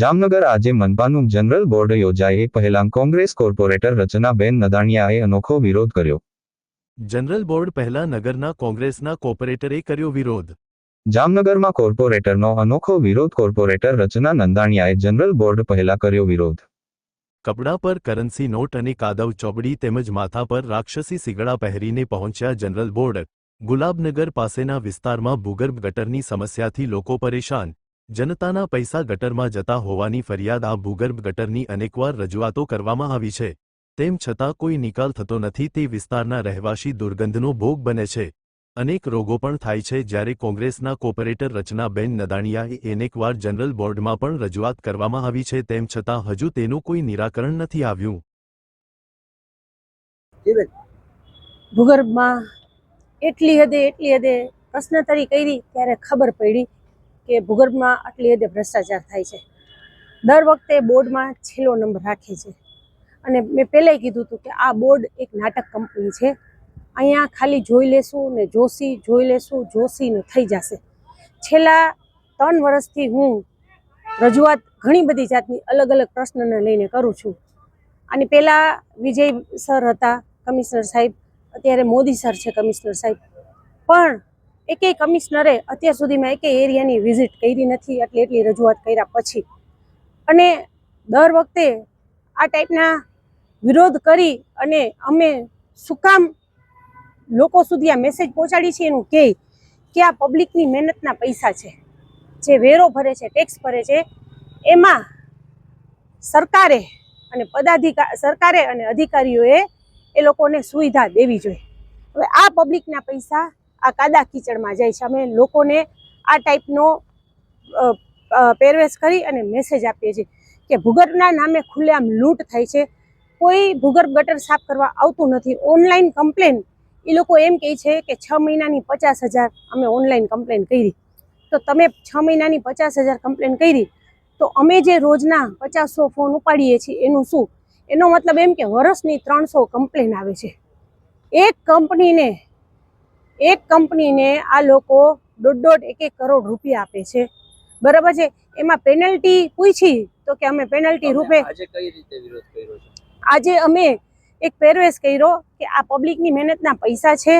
જામનગર આજે મનપાનું general board યોજાય. એ પહેલા કોંગ્રેસ કોર્પોરેટર રચનાબેન નદાણિયાએ અનોખો વિરોધ કર્યો. જનરલ બોર્ડ પહેલા નગરના કોંગ્રેસના કોર્પોરેટરે કર્યો વિરોધ. જામનગરમાં કોર્પોરેટરનો અનોખો વિરોધ કોર્પોરેટર રચના નંદાણિયાએ જનરલ બોર્ડ પહેલા કર્યો વિરોધ. કપડા પર કરન્સી નોટ અને કાદવ ચોબડી તેમજ માથા પર રાક્ષસી સિગડા પહેરીને પહોંચ્યા જનરલ બોર્ડ. ગુલાબનગર પાસેના વિસ્તારમાં ભૂગર્ભ ગટરની સમસ્યાથી લોકો પરેશાન. જનતાના પૈસા ગટરમાં જતા હોવાની ફરિયાદ આ ભૂગર્ભ ગટરની અનેકવાર રજૂઆતો કરવામાં આવી છે. તેમ છતાં કોઈ નિકાલ થતો નથી તે વિસ્તારના રહેવાસી દુર્ગંધનો ભોગ બને છે. અનેક રોગો પણ થાય છે જ્યારે કોંગ્રેસના કોર્પોરેટર રચનાબેન નદાણિયાએ અનેકવાર જનરલ બોર્ડમાં પણ રજૂઆત કરવામાં આવી છે તેમ છતાં હજુ તેનું કોઈ નિરાકરણ નથી આવ્યું. ભૂગર્ભમાં એટલી હદે એટલી હદે પ્રશ્નોત્તરી કરી ત્યારે ખબર પડી કે ભૂગર્ભમાં આટલી હદે ભ્રષ્ટાચાર થાય છે. દર વખતે બોર્ડમાં છેલ્લો નંબર રાખે છે. અને મેં પહેલાંય કીધું હતું કે આ બોર્ડ એક નાટક કંપની છે. અહીંયા ખાલી જોઈ લેશું ને જોશી, જોઈ લેશું, જોશી ને થઈ જશે. છેલ્લા ત્રણ વર્ષથી હું રજૂઆત ઘણી બધી જાતની અલગ અલગ પ્રશ્નને લઈને કરું છું. અને પહેલાં વિજય સર હતા, કમિશનર સાહેબ, અત્યારે મોદી સર છે કમિશનર સાહેબ. પણ એકેય કમિશનરે અત્યાર સુધીમાં એકેય એરિયાની વિઝિટ કરી નથી, એટલી એટલી રજૂઆત કર્યા પછી. અને દર વખતે આ ટાઈપના વિરોધ કરી અને અમે શું કામ લોકો સુધી આ મેસેજ પહોંચાડી છે એનું કહે કે આ પબ્લિકની મહેનતના પૈસા છે, જે વેરો ભરે છે ટેક્સ ભરે છે, એમાં સરકારે અને પદાધિકાર સરકારે અને અધિકારીઓએ એ લોકોને સુવિધા દેવી જોઈએ. હવે આ પબ્લિકના પૈસા આ કાદા કીચડમાં જાય છે. અમે લોકોને આ ટાઈપનો પહેરવેશ કરી અને મેસેજ આપીએ છીએ કે ભૂગર્ભના નામે ખુલ્લેઆમ લૂંટ થાય છે. કોઈ ભૂગર્ભ ગટર સાફ કરવા આવતું નથી. ઓનલાઈન કમ્પ્લેન એ લોકો એમ કહે છે કે છ મહિનાની પચાસ હજાર અમે ઓનલાઈન કમ્પ્લેન કરી. તો તમે છ મહિનાની પચાસ હજાર કમ્પ્લેન કરી, તો અમે જે રોજના પચાસસો ફોન ઉપાડીએ છીએ, એનું શું? એનો મતલબ એમ કે વર્ષની ત્રણસો કમ્પ્લેન આવે છે. એક કંપનીને એક કંપનીને આ લોકો દોઢ દોઢ એક એક કરોડ રૂપિયા આપે છે. બરાબર છે? એમાં પેનલ્ટી પૂછી તો કે અમે પેનલ્ટી રૂપે આજે અમે એક પહેરવેશ કર્યો કે આ પબ્લિકની મહેનતના પૈસા છે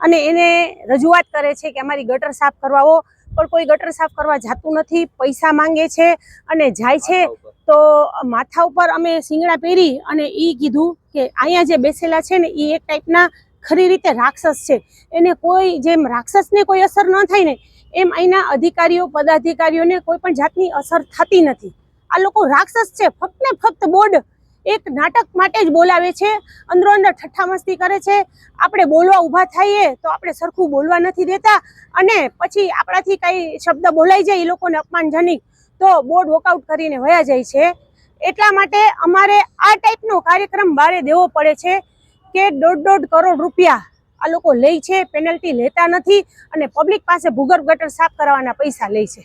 અને એને રજૂઆત કરે છે કે અમારી ગટર સાફ કરવાઓ પણ કોઈ ગટર સાફ કરવા જાતું નથી પૈસા માંગે છે અને જાય છે. તો માથા ઉપર અમે શિંગડા પહેરી અને એ કીધું કે અહીંયા જે બેસેલા છે ને એ એક ટાઈપના ખરી રીતે રાક્ષસ છે. એને કોઈ જેમ રાક્ષસને કોઈ અસર ન થાય ને, એમ અહીંના અધિકારીઓ, પદાધિકારીઓને કોઈ પણ જાતની અસર થતી નથી. આ લોકો રાક્ષસ છે, ફક્ત ને ફક્ત બોર્ડ એક નાટક માટે જ બોલાવે છે, અંદરો અંદર ઠઠ્ઠા મસ્તી કરે છે. આપણે બોલવા ઊભા થઈએ તો આપણે સરખું બોલવા નથી દેતા અને પછી આપણાથી કાંઈ શબ્દ બોલાઈ જાય એ લોકોને અપમાનજનક. તો બોર્ડ વોકઆઉટ કરીને વયા જાય છે. એટલા માટે અમારે આ ટાઈપનો કાર્યક્રમ બારે દેવો પડે છે. કે દોઢ દોઢ કરોડ રૂપિયા આ લોકો લે છે પેનલ્ટી લેતા નથી અને પબ્લિક પાસે ભૂગર્ભ ગટર સાફ કરવાના પૈસા લે છે.